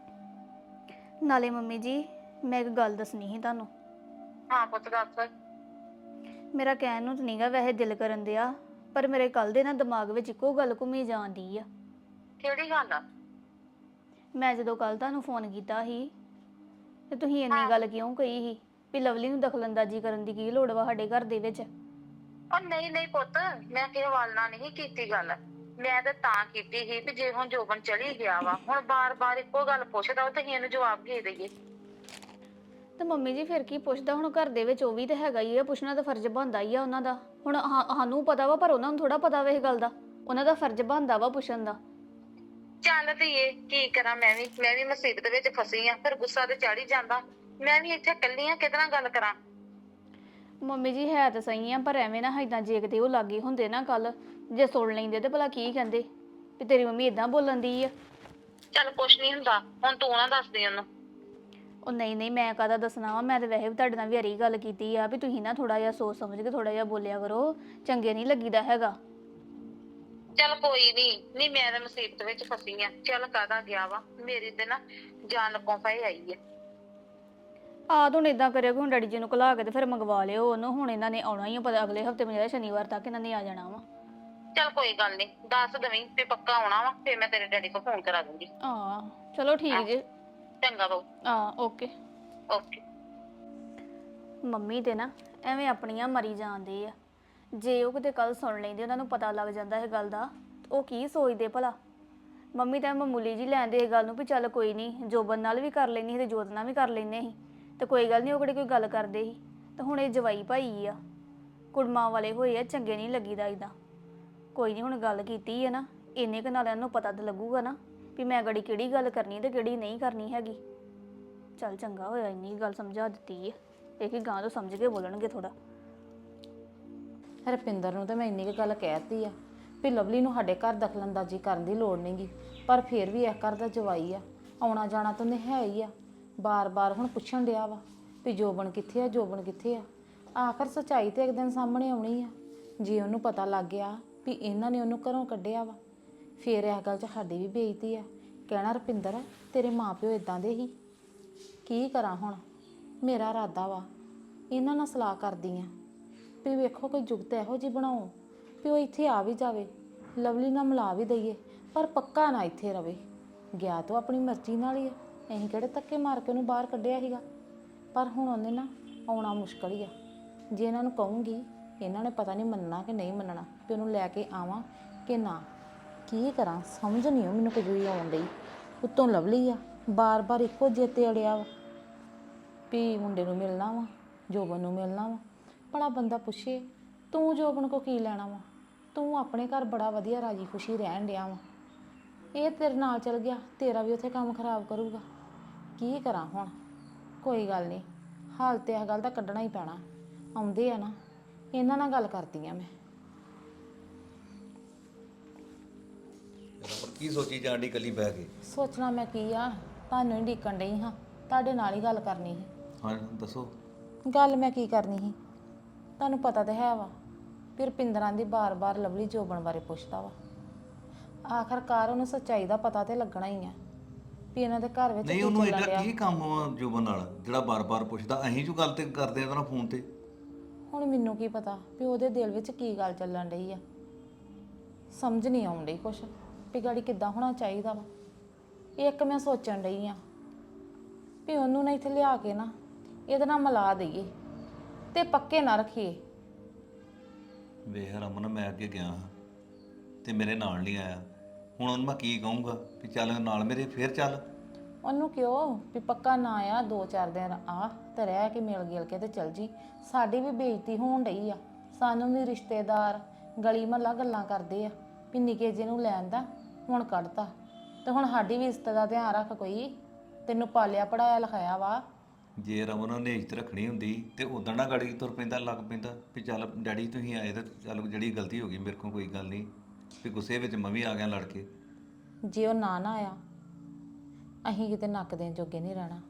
ਨਾਲੇ ਮੰਮੀ ਜੀ ਮੈਂ ਇੱਕ ਗੱਲ ਦੱਸਣੀ ਸੀ ਤੁਹਾਨੂੰ। ਹਾਂ ਪੁੱਤ ਦੱਸ। ਮੇਰਾ ਕਹਿਣ ਨੂੰ ਤਾਂ ਨਹੀਂਗਾ ਵੈਸੇ ਦਿਲ ਕਰਨ ਦਿਆ ਪਰ ਮੇਰੇ ਕੱਲ ਦੇ ਨਾ ਦਿਮਾਗ ਵਿੱਚ ਇੱਕੋ ਗੱਲ ਘੁੰਮੀ ਜਾਂਦੀ ਆ। ਕਿਹੜੀ ਗੱਲ ਆ? ਮੈਂ ਜਦੋਂ ਕੱਲ ਤੁਹਾਨੂੰ ਫੋਨ ਕੀਤਾ ਸੀ ਤੇ ਤੁਸੀਂ ਇੰਨੀ ਗੱਲ ਕਿਉਂ ਕਹੀ ਸੀ? ਵੀ ਲਵਲੀ ਨੂੰ ਦਖਲਅੰਦਾਜ਼ੀ ਕਰਨ ਦੀ ਕੀ ਲੋੜ ਵਾ ਸਾਡੇ ਘਰ ਦੇ ਵਿੱਚ? ਉਹ ਨਹੀਂ ਨਹੀਂ ਪੁੱਤ ਮੈਂ ਕਿਸੇ ਵੱਲ ਨਾਲ ਨਹੀਂ ਕੀਤੀ ਗੱਲ। ਮੈਂ ਤਾਂ ਤਾਂ ਕੀਤੀ ਸੀ ਵੀ ਜੇ ਹੁਣ ਜੋਬਨ ਚਲੀ ਗਿਆ ਵਾ ਹੁਣ ਬਾਰ-ਬਾਰ ਇੱਕੋ ਗੱਲ ਪੁੱਛਦਾ ਉਹ ਤੇ ਅਸੀਂ ਇਹਨੂੰ ਜਵਾਬ ਦੇ ਦਈਏ। ਤੇ ਮੰਮੀ ਜੀ ਫਿਰ ਕੀ ਪੁੱਛਦਾ? ਹੁਣ ਘਰ ਦੇ ਵਿੱਚ ਉਹ ਵੀ ਤਾਂ ਹੈਗਾ ਹੀ ਆ ਪੁੱਛਣਾ ਤਾਂ ਫਰਜ਼ ਬਣਦਾ ਹੀ ਆ ਉਹਨਾਂ ਦਾ। ਹੁਣ ਹਾਂ- ਸਾਨੂੰ ਪਤਾ ਵਾ ਪਰ ਉਹਨਾਂ ਨੂੰ ਥੋੜਾ ਪਤਾ ਵਾ ਇਹ ਗੱਲ ਦਾ। ਉਹਨਾਂ ਦਾ ਫਰਜ਼ ਬਣਦਾ ਵਾ ਪੁੱਛਣ ਦਾ। ਚੱਲ ਧੀਏ ਕੀ ਕਰਾਂ ਮੈਂ ਵੀ? ਮੈਂ ਵੀ ਮੁਸੀਬਤ ਵਿੱਚ ਫਸੀ ਆ ਫਿਰ ਗੁੱਸਾ ਤੇ ਚੜ ਹੀ ਜਾਂਦਾ। ਮੈਂ ਵੀ ਇੱਥੇ ਇਕੱਲੀ ਆ ਕਿਹਦੇ ਨਾਲ ਗੱਲ ਕਰਾਂ? ਮੰਮੀ ਜੀ ਹੈ ਤਾਂ ਸਹੀ ਆ ਪਰ ਐਵੇਂ ਨਾ ਇਦਾਂ ਜੇ ਕਿਤੇ ਉਹ ਲਾਗੇ ਹੁੰਦੇ ਨਾ ਕੱਲ ਜੇ ਸੁਣ ਲੈਂਦੇ ਤੇ ਭਲਾ ਕੀ ਕਹਿੰਦੇ ਵੀ ਤੇਰੀ ਮੰਮੀ ਇਦਾਂ ਬੋਲਣ ਦੀ ਆ। ਚੱਲ ਕੁਛ ਨਹੀਂ ਹੁੰਦਾ ਹੁਣ ਤੂੰ ਨਾ ਦੱਸ ਦੇ ਉਹਨੂੰ। ਉਹ ਨਹੀਂ ਨਹੀਂ ਮੈਂ ਕਾਹਦਾ ਦੱਸਣਾ ਵਾ? ਮੈਂ ਤਾਂ ਵੈਸੇ ਵੀ ਤੁਹਾਡੇ ਨਾਲ ਵੀ ਹਰੀ ਗੱਲ ਕੀਤੀ ਆ ਵੀ ਤੁਸੀਂ ਨਾ ਥੋੜਾ ਜਿਹਾ ਸੋਚ ਸਮਝ ਕੇ ਥੋੜਾ ਜਿਹਾ ਬੋਲਿਆ ਕਰੋ ਚੰਗੇ ਨਹੀਂ ਲੱਗੀਦਾ ਹੈਗਾ। ਚੱਲ ਕੋਈ ਨਹੀਂ ਨਹੀਂ ਮੈਂ ਤਾਂ ਮੁਸੀਬਤ ਵਿੱਚ ਫਸੀ ਆ ਚੱਲ ਕਾਦਾ ਗਿਆ ਵਾ? ਮੇਰੀ ਤੇ ਨਾ ਜਾਨ ਲੱਗੋਂ ਪਈ ਆਈ ਆ। ਆ ਹੁਣ ਇਦਾਂ ਕਰਿਓ ਕਿ ਹੁਣ ਡੈਡੀ ਜੀ ਨੂੰ ਘਲਾ ਕੇ ਤੇ ਫਿਰ ਮੰਗਵਾ ਲਿਓ ਉਹਨੂੰ। ਹੁਣ ਇਹਨਾਂ ਨੇ ਆਉਣਾ ਹੀ ਆ ਪਤਾ ਅਗਲੇ ਹਫ਼ਤੇ ਮੇਰੇ ਸ਼ਨੀਵਾਰ ਤੱਕ ਇਹਨਾਂ ਨੇ ਆ ਜਾਣਾ ਵਾ। ਚੱਲ ਕੋਈ ਗੱਲ ਨਹੀਂ ਦੱਸ ਦਵੀਂ ਵੀ ਪੱਕਾ ਆਉਣਾ ਵਾ ਫੇਰ ਮੈਂ ਤੇਰੇ ਡੈਡੀ ਕੋਲ ਫੋਨ ਕਰਾ ਦੂੰਗੀ। ਆ ਚਲੋ ਠੀਕ ਜੀ। ਚੰਗਾ ਬਾਊ ਆ ਓਕੇ ਓਕੇ ਮੰਮੀ ਤੇ ਨਾ ਐਵੇਂ ਆਪਣੀਆਂ ਮਰੀ ਜਾਂਦੇ ਆ। ਜੇ ਉਹ ਕਿਤੇ ਕੱਲ ਸੁਣ ਲੈਂਦੇ ਉਹਨਾਂ ਨੂੰ ਪਤਾ ਲੱਗ ਜਾਂਦਾ ਇਹ ਗੱਲ ਦਾ ਤੇ ਉਹ ਕੀ ਸੋਚਦੇ ਭਲਾ? ਮੰਮੀ ਤਾਂ ਮਾਮੂਲੀ ਜੀ ਲੈਂਦੇ ਇਹ ਗੱਲ ਨੂੰ ਵੀ ਚੱਲ ਕੋਈ ਨਹੀਂ ਜੋਬਨ ਨਾਲ ਵੀ ਕਰ ਲੈਣੀ ਸੀ ਤੇ ਜੋਤ ਨਾਲ ਵੀ ਕਰ ਲੈਨੇ ਸੀ। ਤੇ ਕੋਈ ਗੱਲ ਨਹੀਂ, ਉਹ ਕਿਹੜੀ ਕੋਈ ਗੱਲ ਕਰਦੇ ਸੀ? ਤੇ ਹੁਣ ਇਹ ਜਵਾਈ ਭਾਈ ਆ। ਕੁੜਮਾਂ ਵਾਲੇ ਹੋਏ ਆ, ਚੰਗੇ ਨਹੀਂ ਲੱਗੀਦਾ ਇਦਾਂ ਕੋਈ ਨਹੀਂ, ਹੁਣ ਗੱਲ ਕੀਤੀ ਹੈ ਨਾ, ਇੰਨੇ ਕੁ ਨਾਲ ਇਹਨੂੰ ਪਤਾ ਤਾਂ ਲੱਗੂਗਾ ਨਾ ਵੀ ਮੈਂ ਗੜੀ ਕਿਹੜੀ ਗੱਲ ਕਰਨੀ ਤੇ ਕਿਹੜੀ ਨਹੀਂ ਕਰਨੀ ਹੈਗੀ। ਚੱਲ ਚੰਗਾ ਹੋਇਆ, ਇੰਨੀ ਗੱਲ ਸਮਝਾ ਦਿੱਤੀ ਹੈ ਇਹ ਕਿ ਗਾਂ ਤੋਂ ਸਮਝ ਕੇ ਬੋਲਣਗੇ ਥੋੜਾ ਰਪਿੰਦਰ ਨੂੰ ਤਾਂ ਮੈਂ ਇੰਨੀ ਕੁ ਗੱਲ ਕਹਿਤੀ ਆ ਵੀ ਲਵਲੀ ਨੂੰ ਸਾਡੇ ਘਰ ਦਖਲਅੰਦਾਜ਼ੀ ਕਰਨ ਦੀ ਲੋੜ ਨਹੀਂਗੀ ਪਰ ਫਿਰ ਵੀ ਇਹ ਘਰ ਦਾ ਜਵਾਈ ਆ। ਆਉਣਾ ਜਾਣਾ ਤਾਂ ਉਹਨੇ ਹੈ ਹੀ ਆ। ਬਾਰ-ਬਾਰ ਹੁਣ ਪੁੱਛਣ ਡਿਆ ਵਾ ਵੀ ਜੋਬਨ ਕਿੱਥੇ ਆ, ਜੋਬਨ ਕਿੱਥੇ ਆ? ਆਖਰ ਸਚਾਈ ਤੇ ਇੱਕ ਦਿਨ ਸਾਹਮਣੇ ਆਉਣੀ ਆ। ਜੇ ਉਹਨੂੰ ਪਤਾ ਲੱਗ ਗਿਆ ਵੀ ਇਹਨਾਂ ਨੇ ਉਹਨੂੰ ਘਰੋਂ ਕੱਢਿਆ ਵਾ, ਫੇਰ ਇਹ ਗੱਲ 'ਚ ਸਾਡੀ ਵੀ ਬੇਇੱਜ਼ਤੀ ਆ। ਕਹਿਣਾ ਰਪਿੰਦਰ, ਤੇਰੇ ਮਾਪਿਓ ਇਦਾਂ ਦੇ ਹੀ। ਕੀ ਕਰਾਂ ਹੁਣ? ਮੇਰਾ ਇਰਾਦਾ ਵਾ। ਇਹਨਾਂ ਨਾਲ ਸਲਾਹ ਕਰਦੀ ਆ ਵੀ ਵੇਖੋ ਕੋਈ ਜੁਗਤ ਇਹੋ ਜੀ ਬਣਾਓ, ਵੀ ਉਹ ਇੱਥੇ ਆ ਵੀ ਜਾਵੇ। ਲਵਲੀ ਨਾਲ ਮਿਲਾ ਵੀ ਦਈਏ, ਪਰ ਪੱਕਾ ਨਾ ਇੱਥੇ ਰਵੇ। ਗਿਆ ਤਾਂ ਆਪਣੀ ਮਰਜ਼ੀ ਨਾਲ ਹੀ ਆ। ਅਸੀਂ ਕਿਹੜੇ ਧੱਕੇ ਮਾਰ ਕੇ ਉਹਨੂੰ ਬਾਹਰ ਕੱਢਿਆ ਸੀਗਾ? ਪਰ ਹੁਣ ਉਹਨੇ ਨਾ ਆਉਣਾ ਮੁਸ਼ਕਲ ਹੀ ਆ। ਜੇ ਇਹਨਾਂ ਨੂੰ ਕਹੂੰਗੀ, ਇਹਨਾਂ ਨੇ ਪਤਾ ਨਹੀਂ ਮੰਨਣਾ ਕਿ ਨਹੀਂ ਮੰਨਣਾ ਵੀ ਉਹਨੂੰ ਲੈ ਕੇ ਆਵਾਂ ਕਿ ਨਾ। ਕੀ ਕਰਾਂ? ਸਮਝ ਨਹੀਂ ਉਹ ਮੈਨੂੰ ਕੁਝ ਵੀ ਆਉਣ ਡਈ? ਉੱਤੋਂ ਲਵਲੀ ਆ, ਬਾਰ-ਬਾਰ ਇੱਕੋ ਜੇ 'ਤੇ ਅੜਿਆ ਵਾ। ਵੀ ਮੁੰਡੇ ਨੂੰ ਮਿਲਣਾ ਵਾ, ਜੋਬਨ ਨੂੰ ਮਿਲਣਾ ਵਾ। ਭਲਾ ਬੰਦਾ ਪੁੱਛੇ, ਤੂੰ ਜੋਬਨ ਕੋ ਕੀ ਲੈਣਾ ਵਾ? ਤੂੰ ਆਪਣੇ ਘਰ ਬੜਾ ਵਧੀਆ ਰਾਜੀ ਖੁਸ਼ੀ ਰਹਿਣ ਡਿਆ ਵਾ। ਇਹ ਤੇਰੇ ਨਾਲ ਚਲ ਗਿਆ, ਤੇਰਾ ਵੀ ਉੱਥੇ ਕੰਮ ਖਰਾਬ ਕਰੂਗਾ। ਕੀ ਕਰਾਂ ਹੁਣ? ਕੋਈ ਗੱਲ ਨਹੀਂ। ਹਾਲ ਤੇ ਇਹ ਗੱਲ ਦਾ ਕੱਢਣਾ ਹੀ ਪੈਣਾ। ਆਉਂਦੇ ਆ ਨਾ ਇਹਨਾਂ ਨਾਲ ਗੱਲ ਕਰਦੀ ਆ ਮੈਂ। ਕੀ ਸੋਚੀ ਜਾਂਦੀ ਕੱਲੀ ਬਹਿ ਕੇ? ਸੋਚਣਾ ਮੈਂ ਕੀ ਆ ਤੁਹਾਨੂੰ ਹੀ ਡੀਕਣ ਡਈ ਹਾਂ। ਤੁਹਾਡੇ ਨਾਲ ਹੀ ਗੱਲ ਕਰਨੀ ਸੀ। ਹਾਂ ਦੱਸੋ। ਗੱਲ ਮੈਂ ਕੀ ਕਰਨੀ ਸੀ? ਤੁਹਾਨੂੰ ਪਤਾ ਤਾਂ ਹੈ ਵਾ ਵੀ ਰੁਪਿੰਦਰਾਂ ਦੀ ਬਾਰ-ਬਾਰ ਲਵਲੀ ਜੋਬਨ ਬਾਰੇ ਪੁੱਛਦਾ ਵਾ। ਆਖਰਕਾਰ ਉਹਨੂੰ ਸੱਚਾਈ ਦਾ ਪਤਾ ਤੇ ਲੱਗਣਾ ਹੀ ਆ। ਵੀ ਇਹਨਾਂ ਦੇ ਘਰ ਵਿੱਚ ਨਹੀਂ ਕੀ ਉਹਨੂੰ ਚੱਲਣ ਐਡਾ ਡਿਆ? ਕੀ ਕੰਮ ਵਾ ਜੁਬਨ ਨਾਲ ਜਿਹੜਾ ਬਾਰ-ਬਾਰ ਪੁੱਛਦਾ ਅਸੀਂ ਜੋ ਗੱਲ ਤੇ ਕਰਦੇ ਆ ਉਹਦਾ ਫੋਨ ਤੇ? ਹੁਣ ਮੈਨੂੰ ਕੀ ਪਤਾ ਵੀ ਉਹਦੇ ਦਿਲ ਵਿੱਚ ਕੀ ਗੱਲ ਚੱਲਣ ਰਹੀ ਆ। ਸਮਝ ਨਹੀਂ ਆਉਣ ਡਈ ਕੁਛ ਵੀ ਗਾੜੀ ਕਿੱਦਾਂ ਹੋਣਾ ਚਾਹੀਦਾ ਵਾ। ਇੱਕ ਮੈਂ ਸੋਚਣ ਰਹੀ ਆ ਵੀ ਉਹਨੂੰ ਨਾ ਇੱਥੇ ਲਿਆ ਕੇ ਨਾ ਇਹਦੇ ਨਾਲ ਮਿਲਾ ਦਈਏ ਤੇ ਪੱਕੇ ਨਾ ਰੱਖੀਏ। ਵੇਖ ਰਮਨ ਮੈਂ ਅੱਗੇ ਗਿਆ ਹਾਂ ਤੇ ਮੇਰੇ ਨਾਲ ਨਹੀਂ ਆਇਆ। ਹੁਣ ਉਹਨੂੰ ਮੈਂ ਕੀ ਕਹੂੰਗਾ ਵੀ ਚੱਲ ਨਾਲ ਮੇਰੇ ਫੇਰ ਚੱਲ। ਉਹਨੂੰ ਕਿਉਂ ਵੀ ਪੱਕਾ ਨਾ ਆ ਦੋ ਚਾਰ ਦਿਨ ਆ ਤੇ ਰਹਿ ਕੇ ਮਿਲ ਗਿਲ ਕੇ ਤੇ ਚਲ ਜੀ। ਸਾਡੀ ਵੀ ਬੇਇੱਜ਼ਤੀ ਹੋਣ ਡਈ ਆ। ਸਾਨੂੰ ਵੀ ਰਿਸ਼ਤੇਦਾਰ ਗਲੀ ਮਹੱਲਾ ਗੱਲਾਂ ਕਰਦੇ ਆ ਵੀ ਨਿੱਕੇ ਜਿਹੇ ਨੂੰ ਲੈਣ ਦਾ ਹੁਣ ਕੱਢਤਾ। ਤੇ ਹੁਣ ਸਾਡੀ ਵੀ ਇੱਜ਼ਤ ਦਾ ਧਿਆਨ ਰੱਖ ਕੋਈ। ਤੈਨੂੰ ਪਾਲਿਆ ਪੜਾਇਆ ਲਿਖਾਇਆ ਵਾ। ਜੇ ਰਮਨ ਨੇ ਇੱਜ਼ਤ ਰੱਖਣੀ ਹੁੰਦੀ ਤੇ ਉਦੋਂ ਨਾ ਗਾੜੀ ਤੁਰ ਪੈਂਦਾ ਲੱਗ ਪੈਂਦਾ ਵੀ ਚੱਲ ਡੈਡੀ ਤੁਸੀਂ ਆਏ ਤੇ ਚੱਲ ਜਿਹੜੀ ਗਲਤੀ ਹੋ ਗਈ ਮੇਰੇ ਕੋਲ ਕੋਈ ਗੱਲ ਨਹੀਂ। ਵੀ ਗੁੱਸੇ ਵਿੱਚ ਮੈਂ ਵੀ ਆ ਗਿਆ ਲੜ ਕੇ ਜੇ ਉਹ ਨਾ ਨਾ ਆਇਆ ਅਸੀਂ ਕਿਤੇ ਨੱਕ ਦੇਣ ਜੋਗੇ ਨਹੀਂ ਰਹਿਣਾ।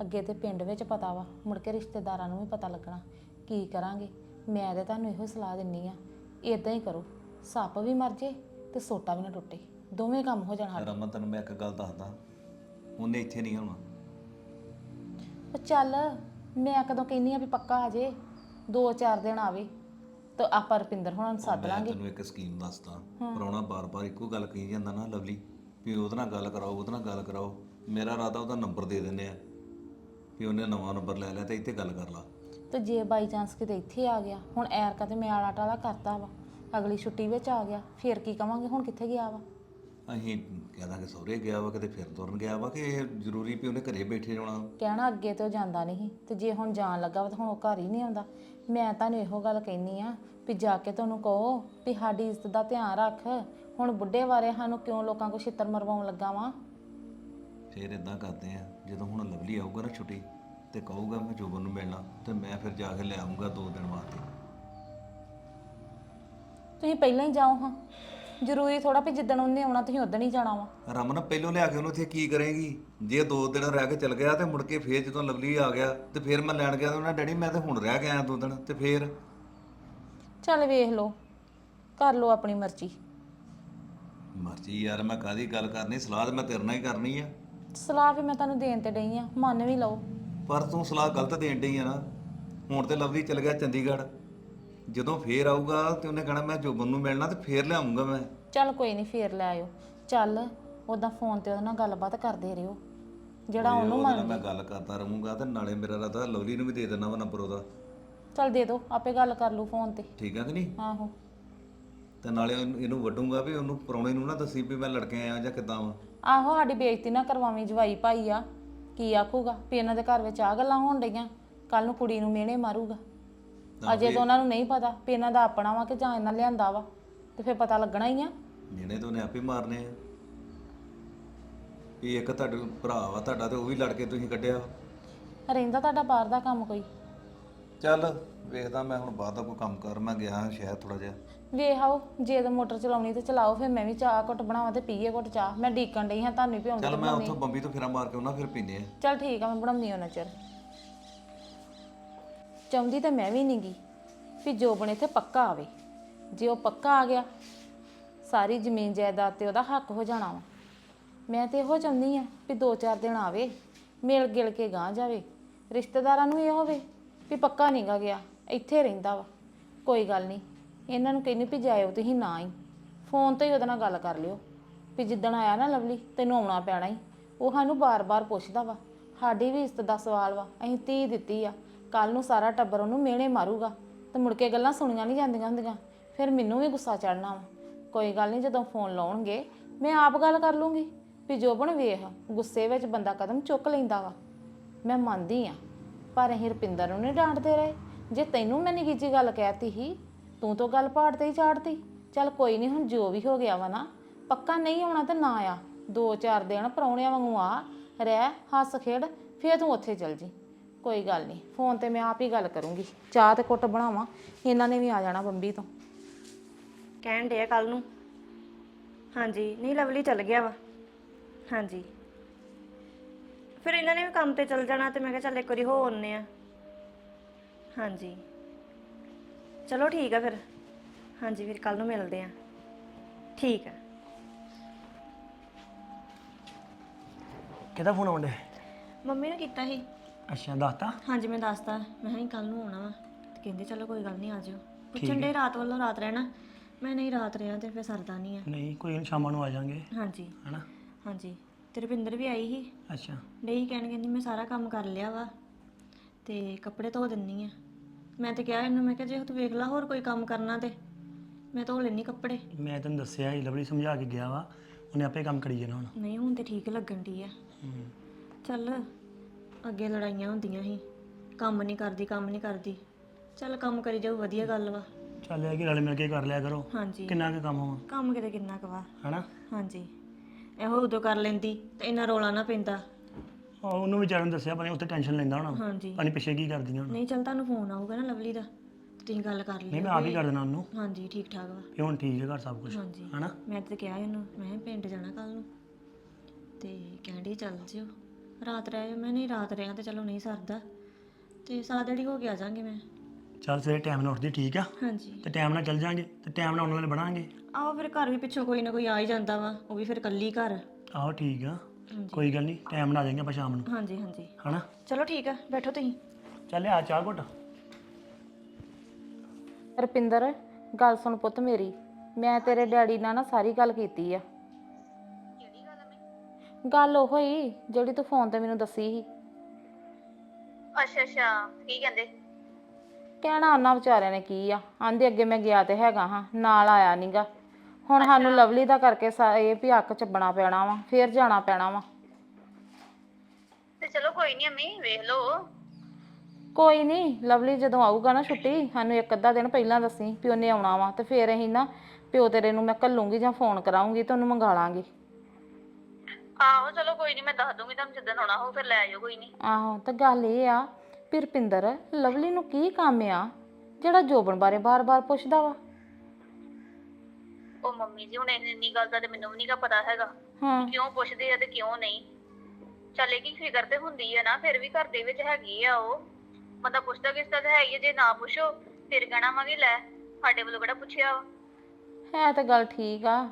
ਅੱਗੇ ਤੇ ਪਿੰਡ ਵਿੱਚ ਪਤਾ ਵਾ ਮੁੜ ਕੇ ਰਿਸ਼ਤੇਦਾਰਾਂ ਨੂੰ ਵੀ ਪਤਾ ਲੱਗਣਾ। ਕੀ ਕਰਾਂਗੇ? ਮੈਂ ਤੇ ਤੁਹਾਨੂੰ ਇਹੋ ਸਲਾਹ ਦਿੰਨੀ ਆ ਇਦਾਂ ਹੀ ਕਰੋ। ਸੱਪ ਵੀ ਮਰ ਜੇ ਤੇ ਸੋਟਾ ਵੀ ਨਾ ਟੁੱਟੇ। ਦੋਵੇਂ ਕੰਮ ਹੋ ਜਾਣ ਸਾਡੇ। ਰਮਨ ਤੈਨੂੰ ਮੈਂ ਇੱਕ ਗੱਲ ਦੱਸਦਾ। ਉਹਨੇ ਇੱਥੇ ਨਹੀਂ ਆਉਣਾ। ਉਹ ਚੱਲ ਮੈਂ ਕਦੋਂ ਕਹਿੰਨੀ ਆ ਵੀ ਪੱਕਾ ਆ ਜੇ ਦੋ ਚਾਰ ਦਿਨ ਆਵੇ ਤੇ ਆਪਾਂ ਰਪਿੰਦਰ ਹੋਣਾ ਨੂੰ ਸੱਦ ਮੈਂ ਲਾਂਗੇ। ਤੈਨੂੰ ਇੱਕ ਸਕੀਮ ਦੱਸਦਾ। ਪਰੌਣਾ ਬਾਰ-ਬਾਰ ਇੱਕੋ ਗੱਲ ਕਹੀ ਜਾਂਦਾ ਨਾ ਲਵਲੀ ਵੀ ਉਹਦੇ ਨਾਲ ਗੱਲ ਕਰਾਓ ਉਹਦੇ ਨਾਲ ਗੱਲ ਕਰਾਓ। ਮੇਰਾ ਇਰਾਦਾ ਉਹਦਾ ਨੰਬਰ ਦੇ ਦਿੰਦੇ ਆ ਵੀ ਉਹਨੇ ਨਵਾਂ ਨੰਬਰ ਲੈ ਲਿਆ ਤੇ ਇੱਥੇ ਗੱਲ ਕਰ ਲਾ। ਤੇ ਜੇ ਬਾਈ ਚਾਂਸ ਕਿਤੇ ਇੱਥੇ ਆ ਗਿਆ ਹੁਣ ਐਰਕਾ ਤੇ ਮੈਂ ਆਲਾ ਟਾਲਾ ਕਰਤਾ ਵਾ ਅਗਲੀ ਛੁੱਟੀ ਵਿੱਚ ਆ ਗਿਆ ਫੇਰ ਕੀ ਕਵਾਂਗੇ ਹੁਣ ਕਿੱਥੇ ਗਿਆ ਵਾ? ਅਸੀਂ ਕਹਿ ਦਾਂਗੇ ਸਹੁਰੇ ਗਿਆ ਵਾ ਕਿਤੇ ਫਿਰ ਤੁਰਨ ਗਿਆ ਵਾ ਕਿ ਇਹ ਜ਼ਰੂਰੀ ਵੀ ਉਹਨੇ ਘਰੇ ਬੈਠੇ ਜਾਣਾ ਕਹਿਣਾ ਅੱਗੇ ਤੇ ਜਾਂਦਾ ਨਹੀਂ ਤੇ ਜੇ ਹੁਣ ਜਾਣ ਲੱਗਾ ਵਾ ਤਾਂ ਹੁਣ ਉਹ ਘਰ ਹੀ ਨਹੀਂ ਆਉਂਦਾ। ਮੈਂ ਤੁਹਾਨੂੰ ਇਹੋ ਗੱਲ ਕਹਿਨੀ ਆ ਵੀ ਜਾ ਕੇ ਤੁਹਾਨੂੰ ਕਹੋ ਵੀ ਸਾਡੀ ਇੱਜ਼ਤ ਦਾ ਧਿਆਨ ਰੱਖ ਹੁਣ ਬੁੱਢੇ ਬਾਰੇ ਸਾਨੂੰ ਕਿਉਂ ਲੋਕਾਂ ਕੋ ਛਿੱਤਰ ਮਰਵਾਉਣ ਲੱਗਾ ਵਾ? ਫਿਰ ਇਦਾਂ ਕਰਦੇ ਆ ਜਦੋਂ ਹੁਣ ਲਵਲੀ ਆਊਗਾ ਨਾ ਛੁੱਟੀ ਤੇ ਕਹੂਗਾ ਮੈਂ ਜੋਬਨ ਨੂੰ ਮਿਲਣਾ ਤੇ ਮੈਂ ਫਿਰ ਜਾ ਕੇ ਲੈ ਆਉਂਗਾ ਦੋ ਦਿਨ ਵਾਸਤੇ। ਤੁਸੀਂ ਪਹਿਲਾਂ ਹੀ ਜਾਓ ਹਾਂ। ਜ਼ਰੂਰੀ ਥੋੜਾ ਵੀ ਜਿੱਦਣ ਉਹਨੇ ਆਉਣਾ ਤੁਸੀਂ ਉਦੋਂ ਹੀ ਜਾਣਾ ਵਾ। ਰਮਨ ਪਹਿਲੋਂ ਲਿਆ ਕੇ ਉਹਨੂੰ ਇੱਥੇ ਕੀ ਕਰੇਗੀ? ਜੇ ਦੋ ਦਿਨ ਰਹਿ ਕੇ ਚਲ ਗਿਆ ਤੇ ਮੁੜ ਕੇ ਫੇਰ ਜਦੋਂ ਲਵਲੀ ਆ ਗਿਆ ਤੇ ਫੇਰ ਮੈਂ ਲੈਣ ਗਿਆ ਤੇ ਉਹਨਾਂ ਡੈਡੀ ਮੈਂ ਤੇ ਹੁਣ ਰਹਿ ਕੇ ਆਇਆ ਦੋ ਦਿਨ ਤੇ ਫੇਰ? ਚੱਲ ਵੇਖ ਲਓ ਕਰ ਲਓ ਆਪਣੀ ਮਰਜ਼ੀ। ਮਰਜ਼ੀ ਯਾਰ ਮੈਂ ਕਾਦੀ ਗੱਲ ਕਰਨੀ? ਸਲਾਹ ਤੇ ਮੈਂ ਤੇਰੇ ਨਾਲ ਹੀ ਕਰਨੀ ਆ। ਸਲਾਹ ਵੀ ਮੈਂ ਤੁਹਾਨੂੰ ਦੇਣ ਤੇ ਡਈ ਆ ਮੰਨ ਵੀ ਲਓ। ਪਰ ਤੂੰ ਸਲਾਹ ਗਲਤ ਦੇਣ ਡਈ ਆ ਨਾ। ਹੁਣ ਤੇ ਲਵਲੀ ਚਲ ਗਿਆ ਚੰਡੀਗੜ੍ਹ। ਜਦੋਂ ਫੇਰ ਆਊਗਾ ਤੇ ਉਹਨੇ ਕਹਣਾ ਮੈਂ ਜੋਬਨ ਨੂੰ ਮਿਲਣਾ ਤੇ ਫੇਰ ਲਿਆਉਂਗਾ ਮੈਂ। ਚੱਲ ਕੋਈ ਨਹੀਂ ਫੇਰ ਲੈ ਆਇਓ। ਚੱਲ ਉਦਾਂ ਫੋਨ ਤੇ ਉਹਦੇ ਨਾਲ ਗੱਲਬਾਤ ਕਰਦੇ ਰਹੋ ਜਿਹੜਾ ਉਹਨੂੰ ਉਹਦੇ ਨਾਲ ਮੰਨ ਮੈਂ ਗੱਲ ਕਰਦਾ ਰਹੂੰਗਾ ਤੇ ਨਾਲੇ ਮੇਰਾ ਰਦਾ ਲਵਲੀ ਨੂੰ ਵੀ ਦੇ ਦੇਣਾ ਵਾ ਨੰਬਰ ਉਹਦਾ। ਚੱਲ ਦੇ ਦਿਓ ਆਪੇ ਗੱਲ ਕਰ ਲੂ ਫੋਨ ਤੇ। ਠੀਕ ਆ ਕਿ ਨਹੀਂ? ਆਹੋ। ਤੇ ਨਾਲੇ ਉਹਨੂੰ- ਇਹਨੂੰ ਵੱਡੂੰਗਾ ਵੀ ਉਹਨੂੰ ਪਰੌਣੇ ਨੂੰ ਨਾ ਦੱਸੀ ਵੀ ਮੈਂ ਲੜਕੇ ਆਇਆ ਜਾਂ ਕਿੱਦਾਂ ਵਾ। ਆਹੋ ਸਾਡੀ ਬੇਇੱਜ਼ਤੀ ਨਾ ਕਰਵਾਵੀਂ ਜਵਾਈ ਭਾਈ ਆ। ਕੀ ਆਖੂਗਾ? ਵੀ ਇਹਨਾਂ ਦੇ ਘਰ ਵਿੱਚ ਆ ਗੱਲਾਂ ਹੋਣ ਡਈਆਂ। ਕੱਲ ਨੂੰ ਕੁੜੀ ਨੂੰ ਮਿਹਣੇ ਮਾਰੂਗਾ। ਅਜੇ ਤਾਂ ਉਹਨਾਂ ਨੂੰ ਨਹੀਂ ਪਤਾ ਵੀ ਇਹਨਾਂ ਦਾ ਆਪਣਾ ਵਾ ਕਿ ਜਾਂ ਇਹਨਾਂ ਲਿਆਂਦਾ ਵਾ। ਤੇ ਫਿਰ ਪਤਾ ਲੱਗਣਾ ਹੀ ਆ। ਜਿਹੜੇ ਤਾਂ ਉਹਨੇ ਆਪੇ ਮਾਰਨੇ ਆ। ਵੀ ਇੱਕ ਤੁਹਾਡੇ ਭਰਾ ਵਾ ਤੁਹਾਡਾ ਤੇ ਉਹ ਵੀ ਲੜ ਕੇ ਤੁਸੀਂ ਕੱਢਿਆ। ਰਹਿੰਦਾ ਤੁਹਾਡਾ ਬਾਹਰ ਦਾ ਕੰਮ ਕੋਈ। ਚੱਲ ਵੇਖਦਾ ਮੈਂ ਹੁਣ ਬਾਅਦ ਦਾ ਕੋਈ ਕੰਮ ਕਰ ਮੈਂ ਗਿਆ ਸ਼ਹਿਰ ਥੋੜਾ ਜਿਹਾ। ਵੇਖ ਆਓ ਜੇ ਤਾਂ ਮੋਟਰ ਚਲਾਉਣੀ ਤੇ ਚਲਾਓ ਫਿਰ ਮੈਂ ਵੀ ਚਾਹ ਘੁੱਟ ਬਣਾਵਾਂ ਤੇ ਪੀਏ ਘੁੱਟ ਚਾਹ। ਮੈਂ ਡੀਕਣ ਡਈ ਹਾਂ ਤੁਹਾਨੂੰ ਹੀ ਪਿਆਉਂਦੀ ਚੱਲ ਮੈਂ ਉੱਥੋਂ ਬੰਬੀ ਤੋਂ ਫੇਰਾ ਮਾਰ ਕੇ ਉਹਨਾਂ ਫਿਰ ਪੀਨੇ ਆ। ਚੱਲ ਠੀਕ ਆ ਮੈਂ ਬਣਾਉਣੀ ਉਹਨਾਂ ਚਿਰ। ਚਾਹੁੰਦੀ ਤਾਂ ਮੈਂ ਵੀ ਨਹੀਂਗੀ ਵੀ ਜੋਬਨ ਇੱਥੇ ਪੱਕਾ ਆਵੇ। ਜੇ ਉਹ ਪੱਕਾ ਆ ਗਿਆ ਸਾਰੀ ਜ਼ਮੀਨ ਜਾਇਦਾਦ ਤੇ ਉਹਦਾ ਹੱਕ ਹੋ ਜਾਣਾ ਵਾ। ਮੈਂ ਤੇ ਇਹੋ ਚਾਹੁੰਦੀ ਆ ਵੀ ਦੋ ਚਾਰ ਦਿਨ ਆਵੇ ਮਿਲ ਗਿਲ ਕੇ ਗਾਂ ਜਾਵੇ। ਰਿਸ਼ਤੇਦਾਰਾਂ ਨੂੰ ਇਹ ਹੋਵੇ ਵੀ ਪੱਕਾ ਨਹੀਂਗਾ ਗਿਆ। ਇੱਥੇ ਰਹਿੰਦਾ ਵਾ। ਕੋਈ ਗੱਲ ਨਹੀਂ। ਇਹਨਾਂ ਨੂੰ ਕਹਿੰਦੀ ਵੀ ਜਾਇਓ ਤੁਸੀਂ ਨਾ ਹੀ। ਫੋਨ ਤੇ ਹੀ ਉਹਦੇ ਨਾਲ ਗੱਲ ਕਰ ਲਿਓ। ਵੀ ਜਿੱਦਣ ਆਇਆ ਨਾ ਲਵਲੀ, ਤੈਨੂੰ ਆਉਣਾ ਪੈਣਾ ਹੀ। ਉਹ ਸਾਨੂੰ ਬਾਰ-ਬਾਰ ਪੁੱਛਦਾ ਵਾ। ਸਾਡੀ ਵੀ ਇੱਜ਼ਤ ਦਾ ਸਵਾਲ ਵਾ। ਅਸੀਂ ਧੀ ਦਿੱਤੀ ਆ। ਕੱਲ ਨੂੰ ਸਾਰਾ ਟੱਬਰ ਉਹਨੂੰ ਮਿਹਣੇ ਮਾਰੂਗਾ। ਤੇ ਮੁੜ ਕੇ ਗੱਲਾਂ ਸੁਣੀਆਂ ਨਹੀਂ ਜਾਂਦੀਆਂ ਹੁੰਦੀਆਂ। ਫਿਰ ਮੈਨੂੰ ਵੀ ਗੁੱਸਾ ਚੜਨਾ ਵਾ। ਕੋਈ ਗੱਲ ਨਹੀਂ, ਜਦੋਂ ਫੋਨ ਲਾਉਣਗੇ, ਮੈਂ ਆਪ ਗੱਲ ਕਰ ਲੂੰਗੀ। ਵੀ ਜੋਬਨ ਵੇਖ, ਗੁੱਸੇ ਵਿੱਚ ਬੰਦਾ ਕਦਮ ਚੁੱਕ ਲੈਂਦਾ ਵਾ। ਮੈਂ ਮੰਨਦੀ ਆ। ਪਰ ਅਸੀਂ ਰਪਿੰਦਰ ਨੂੰ ਨਹੀਂ ਡਾਂਟਦੇ ਰਹੇ। ਜੇ ਤੈਨੂੰ ਮੈਂ ਨਿੱਕੀ ਜੀ ਗੱਲ ਕਹਿਤੀ ਸੀ, ਤੂੰ ਤਾਂ ਗੱਲ ਪਾੜ ਤੇ ਹੀ ਚਾੜਤੀ। ਚੱਲ ਕੋਈ ਨਹੀਂ ਹੁਣ ਜੋ ਵੀ ਹੋ ਗਿਆ ਵਾ ਨਾ, ਪੱਕਾ ਨਹੀਂ ਆਉਣਾ ਤੇ ਨਾ ਆ। ਦੋ ਚਾਰ ਦਿਨ ਪਰੌਣਿਆਂ ਵਾਂਗੂ ਆ, ਰਹਿ, ਹੱਸ ਖੇਡ, ਫੇਰ ਤੂੰ ਉੱਥੇ ਚਲ ਜੀ। ਕੋਈ ਗੱਲ ਨਹੀਂ ਫੋਨ ਤੇ ਮੈਂ ਆਪ ਹੀ ਗੱਲ ਕਰੂੰਗੀ। ਚਾਹ ਤੇ ਕੁੱਟ ਬਣਾਵਾਂ, ਇਹਨਾਂ ਨੇ ਵੀ ਆ ਜਾਣਾ ਬੰਬੀ ਤੋਂ। ਕਹਿਣ ਡਿਆ ਕੱਲ ਨੂੰ। ਹਾਂਜੀ, ਨਹੀਂ ਲਵਲੀ ਚੱਲ ਗਿਆ ਵਾ। ਹਾਂਜੀ। ਫਿਰ ਇਹਨਾਂ ਨੇ ਵੀ ਕੰਮ ਤੇ ਚੱਲ ਜਾਣਾ ਤੇ ਮੈਂ ਕਿਹਾ ਚੱਲ ਇੱਕ ਵਾਰੀ ਹੋ ਆਉਂਦੇ ਆ ਹਾਂਜੀ। ਚਲੋ ਠੀਕ ਆ ਫਿਰ। ਹਾਂਜੀ ਫਿਰ ਕੱਲ ਨੂੰ ਮਿਲਦੇ ਆ। ਠੀਕ ਆ। ਕਿਹਦਾ ਫੋਨ ਆਉਂਦਾ ਮੰਮੀ ਨੇ ਕੀਤਾ ਸੀ। ਅੱਛਾ ਦੱਸਤਾ? ਹਾਂਜੀ ਮੈਂ ਦੱਸਤਾ। ਮੈਂ ਕਿਹਾ ਕੱਲ ਨੂੰ ਆਉਣਾ ਵਾ। ਤੇ ਕਹਿੰਦੇ ਚਲੋ ਕੋਈ ਗੱਲ ਨਹੀਂ ਆ ਜਾਓ। ਪੁੱਛਣ ਦੇ ਰਾਤ ਵੱਲੋਂ ਰਾਤ ਰਹਿਣਾ। ਮੈਂ ਨਹੀਂ ਰਾਤ ਰਿਆ ਤੇ ਫਿਰ ਸਰਦਾ ਨਹੀਂ ਆ। ਨਹੀਂ ਕੋਈ ਨੀ ਸ਼ਾਮਾਂ ਨੂੰ ਆ ਜਾਾਂਗੇ। ਹਾਂਜੀ। ਹਨਾ? ਹਾਂਜੀ। ਤੇ ਰੁਪਿੰਦਰ ਵੀ ਆਈ ਸੀ। ਅੱਛਾ। ਨਹੀਂ ਕਹਿਣ ਕਹਿੰਦੀ ਮੈਂ ਸਾਰਾ ਕੰਮ ਕਰ ਲਿਆ ਵਾ। ਤੇ ਕੱਪੜੇ ਧੋ ਦਿੰਨੀ ਆ। ਮੈਂ ਤੇ ਕਿਹਾ ਇਹਨੂੰ ਮੈਂ ਕਿਹਾ ਜੇ ਤੂੰ ਵੇਖ ਲਾ ਹੋਰ ਕੋਈ ਕੰਮ ਕਰਨਾ ਤੇ ਮੈਂ ਧੋ ਲੈਣੀ ਕੱਪੜੇ। ਮੈਂ ਤੈਨੂੰ ਦੱਸਿਆ ਸੀ ਲਵਲੀ ਸਮਝਾ ਕੇ ਗਿਆ ਵਾ ਉਹਨੇ ਆਪੇ ਕੰਮ ਕਰੀ ਜਾਣਾ ਹੁਣ। ਨਹੀਂ ਹੁਣ ਤੇ ਠੀਕ ਲੱਗਣ ਦੀ ਆ। ਹੂੰ। ਚੱਲ ਅੱਗੇ ਲੜਾਈਆਂ ਹੁੰਦੀਆਂ ਸੀ। ਕੰਮ ਨਹੀਂ ਕਰਦੀ ਕੰਮ ਨਹੀਂ ਕਰਦੀ। ਚੱਲ ਕੰਮ ਕਰੀ ਜਾਊ ਵਧੀਆ ਗੱਲ ਵਾ। ਚੱਲ ਇਹ ਕਿ ਰਲ ਮਿਲ ਕੇ ਕਰ ਲਿਆ ਕਰੋ। ਹਾਂਜੀ। ਕਿੰਨਾ ਕੁ ਕੰਮ ਹੋਵਾ ਕੰਮ ਕਿਤੇ ਕਿੰਨਾ ਕੁ ਵਾ। ਹਨਾ? ਹਾਂਜੀ। ਇਹੋ ਉਦੋਂ ਕਰ ਲੈਂਦੀ ਤੇ ਇੰਨਾ ਰੋਲਾ ਨਾ ਪੈਂਦਾ। ਉਹ ਉਹਨੂੰ ਵਿਚਾਰਨ ਦੱਸਿਆ ਪਰ ਉੱਥੇ ਟੈਨਸ਼ਨ ਲੈਂਦਾ ਹੋਣਾ। ਹਾਂਜੀ। ਪਾਣੀ ਪਿੱਛੇ ਕੀ ਕਰਦੀਆਂ ਹੁਣ। ਨਹੀਂ ਚੱਲ ਤੁਹਾਨੂੰ ਫੋਨ ਆਊਗਾ ਨਾ ਲਵਲੀ ਦਾ। ਤੁਸੀਂ ਗੱਲ ਕਰ ਨਹੀਂ ਲਿਓ ਮੈਂ ਆਪ ਹੀ ਕਰ ਦੇਣਾ ਉਹਨੂੰ। ਹਾਂਜੀ ਠੀਕ ਠਾਕ ਵਾ। ਹੁਣ ਠੀਕ ਹੈ ਘਰ ਸਭ ਕੁਝ ਹਾਂਜੀ। ਹਨਾ? ਮੈਂ ਤੇ ਕਿਹਾ ਇਹਨੂੰ ਮੈਂ ਕਿਹਾ ਪਿੰਡ ਜਾਣਾ ਕੱਲ ਨੂੰ। ਤੇ ਕਹਿੰਦੀ ਚੱਲ ਜਿਓ। ਰਾਤ ਰਹਿ ਜਾਓ। ਮੈਂ ਨਹੀਂ ਰਾਤ ਰਿਆ ਤੇ ਚਲੋ ਨਹੀਂ ਸਰਦਾ। ਤੇ ਸਾਦੜੀ ਹੋ ਕੇ ਆ ਜਾਾਂਗੇ ਮੈਂ। ਚੱਲ ਸਵੇਰੇ ਟਾਈਮ ਨਾਲ ਉੱਠਦੀ ਠੀਕ ਆ? ਹਾਂਜੀ। ਤੇ ਟਾਈਮ ਨਾਲ ਚੱਲ ਜਾਾਂਗੇ ਤੇ ਟਾਈਮ ਨਾਲ ਵਾਲੇ ਬਣਾਂਗੇ ਆਓ ਫਿਰ ਘਰ ਵੀ ਪਿੱਛੋਂ ਕੋਈ ਨਾ ਕੋਈ ਆ ਹੀ ਜਾਂਦਾ ਵਾ। ਉਹ ਵੀ ਫਿਰ ਕੱਲੀ ਘਰ। ਆਹੋ ਠੀਕ ਆ। ਕੋਈ ਗੱਲ ਨਹੀਂ ਟਾਈਮ ਨਾਲ ਆ ਜਾਾਂਗੇ ਆਪਾਂ ਸ਼ਾਮ ਨੂੰ। ਹਾਂਜੀ ਹਾਂਜੀ। ਹਨਾ? ਚਲੋ ਠੀਕ ਆ ਬੈਠੋ ਤੁਸੀਂ। ਚੱਲ ਆ ਚਾਹ ਘੁੱਟ। ਰਪਿੰਦਰ ਗੱਲ ਸੁਣ ਪੁੱਤ ਮੇਰੀ। ਮੈਂ ਤੇਰੇ ਡੈਡੀ ਨਾਲ ਨਾ ਸਾਰੀ ਗੱਲ ਕੀਤੀ ਆ। ਗੱਲ ਉਹ ਹੀ ਜਿਹੜੀ ਤੂੰ ਫੋਨ ਤੇ ਮੈਨੂੰ ਦੱਸੀ ਸੀ। ਅੱਛਾ ਅੱਛਾ। ਕੀ ਕਹਿੰਦੇ? ਕਹਿਣਾ ਉਹਨਾਂ ਵਿਚਾਰਿਆਂ ਨੇ ਕੀ ਆ? ਆਂਦੇ ਅੱਗੇ ਮੈਂ ਗਿਆ ਤੇ ਹੈਗਾ ਹਾਂ ਨਾਲ ਆਇਆ ਨੀਗਾ। ਹੁਣ ਸਾਨੂੰ ਲਵਲੀ ਦਾ ਕਰਕੇ ਸਾ- ਇਹ ਵੀ ਅੱਕ ਚੱਬਣਾ ਪੈਣਾ ਵਾ ਫੇਰ ਜਾਣਾ ਪੈਣਾ ਵਾ। ਤੇ ਚਲੋ ਕੋਈ ਨਹੀਂ ਅੰਮੀ ਵੇਖ ਲਓ। ਕੋਈ ਨਹੀਂ ਲਵਲੀ ਜਦੋਂ ਆਊਗਾ ਨਾ ਛੁੱਟੀ ਸਾਨੂੰ ਇੱਕ ਅੱਧਾ ਦਿਨ ਪਹਿਲਾਂ ਦੱਸੀ ਵੀ ਉਹਨੇ ਆਉਣਾ ਵਾ ਤੇ ਫੇਰ ਅਸੀਂ ਨਾ ਪਿਓ ਤੇਰੇ ਨੂੰ ਮੈਂ ਘੱਲੂੰਗੀ ਜਾਂ ਫੋਨ ਕਰਾਉਂਗੀ ਤੇ ਉਹਨੂੰ ਮੰਗਾ ਲਾਂਗੇ। ਆਹੋ ਚਲੋ ਕੋਈ ਨਹੀਂ ਮੈਂ ਦੱਸ ਦੂੰਗੀ ਤੁਹਾਨੂੰ ਜਿੱਦਣ ਆਉਣਾ ਹੋ ਫਿਰ ਲੈ ਆਇਓ ਕੋਈ ਨਹੀਂ ਆਹੋ ਤਾਂ ਗੱਲ ਇਹ ਆ ਵੀ ਰੁਪਿੰਦਰ ਲਵਲੀ ਨੂੰ ਕੀ ਕੰਮ ਆ? ਜਿਹੜਾ ਜੋਬਨ ਬਾਰੇ ਬਾਰ-ਬਾਰ ਪੁੱਛਦਾ ਵਾ। ਉਹ ਮੰਮੀ ਜੀ ਹੁਣ ਇੰਨੀ ਗੱਲ ਦਾ ਤੇ ਮੈਨੂੰ ਵੀ ਨਹੀਂਗਾ ਪਤਾ ਹੈਗਾ। ਹਾਂ। ਕਿਉਂ ਪੁੱਛਦੇ ਆ ਤੇ ਕਿਉਂ ਨਹੀਂ? ਚੱਲੇ ਕੀ ਫਿਕਰ ਤੇ ਹੁੰਦੀ ਹੈ ਨਾ ਫਿਰ ਵੀ ਘਰ ਦੇ ਵਿੱਚ ਹੈਗੀ ਆ ਉਹ। ਬੰਦਾ ਪੁੱਛਦਾ ਕਿਸ ਤਰ੍ਹਾਂ ਹੈ ਹੀ ਆ, ਜੇ ਨਾ ਪੁੱਛੋ ਫਿਰ ਕਹਿਣਾ ਵਾਂਗੇ ਲੈ ਸਾਡੇ ਵੱਲੋਂ ਕਿਹੜਾ ਪੁੱਛਿਆ ਵਾ। ਹੈ ਤਾਂ ਗੱਲ ਠੀਕ ਆ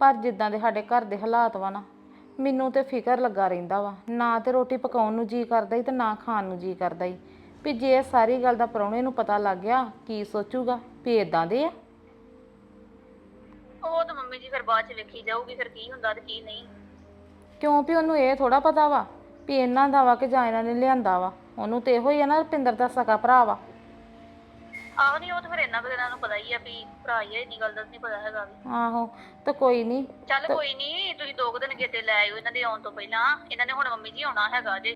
ਪਰ ਜਿੱਦਾਂ ਦੇ ਸਾਡੇ ਘਰ ਦੇ ਹਾਲਾਤ ਵਾ ਨਾ ਮੈਨੂੰ ਤੇ ਫਿਕਰ ਲੱਗਾ ਰਹਿੰਦਾ ਵਾ। ਨਾ ਤੇ ਰੋਟੀ ਪਕਾਉਣ ਨੂੰ ਜੀ ਕਰਦਾ ਹੀ ਤੇ ਨਾ ਖਾਣ ਨੂੰ ਜੀ ਕਰਦਾ ਹੀ ਵੀ ਜੇ ਇਹ ਸਾਰੀ ਗੱਲ ਦਾ ਪ੍ਰਾਹੁਣੇ ਨੂੰ ਪਤਾ ਲੱਗ ਗਿਆ ਕੀ ਸੋਚੂਗਾ? ਵੀ ਇਦਾਂ ਦੇ ਆ। ਉਹ ਤਾਂ ਮੰਮੀ ਜੀ ਫਿਰ ਬਾਅਦ ਚ ਵੇਖੀ ਜਾਊਗੀ ਫਿਰ ਕੀ ਹੁੰਦਾ ਤੇ ਕੀ ਨਹੀਂ। ਕਿਉਂ ਵੀ ਉਹਨੂੰ ਇਹ ਥੋੜਾ ਪਤਾ ਵਾ ਵੀ ਇਹਨਾਂ ਦਾ ਵਾ ਕਿ ਜਾਂ ਇਹਨਾਂ ਨੇ ਲਿਆਂਦਾ ਵਾ। ਉਹਨੂੰ ਤੇ ਇਹੋ ਹੀ ਆ ਨਾ ਰੁਪਿੰਦਰ ਦਾ ਸਕਾ ਭਰਾ ਵਾ। ਆਹੋ ਨਹੀਂ ਉਹ ਤਾਂ ਫਿਰ ਇੰਨਾ ਕੁ ਇਹਨਾਂ ਨੂੰ ਪਤਾ ਹੀ ਆ ਵੀ ਭਰਾ ਹੀ ਆ ਇੰਨੀ ਗੱਲ ਦਾ ਨਹੀਂ ਪਤਾ ਹੈਗਾ ਵੀ। ਆਹੋ ਤੇ ਕੋਈ ਨਹੀਂ ਚੱਲ ਕੋਈ ਨਹੀਂ ਤੁਸੀਂ ਦੋ ਕੁ ਦਿਨ ਗੇਤੇ ਲੈ ਆਇਓ ਇਹਨਾਂ ਦੇ ਆਉਣ ਤੋਂ ਪਹਿਲਾਂ। ਇਹਨਾਂ ਨੇ ਹੁਣ ਮੰਮੀ ਜੀ ਆਉਣਾ ਹੈਗਾ ਜੇ।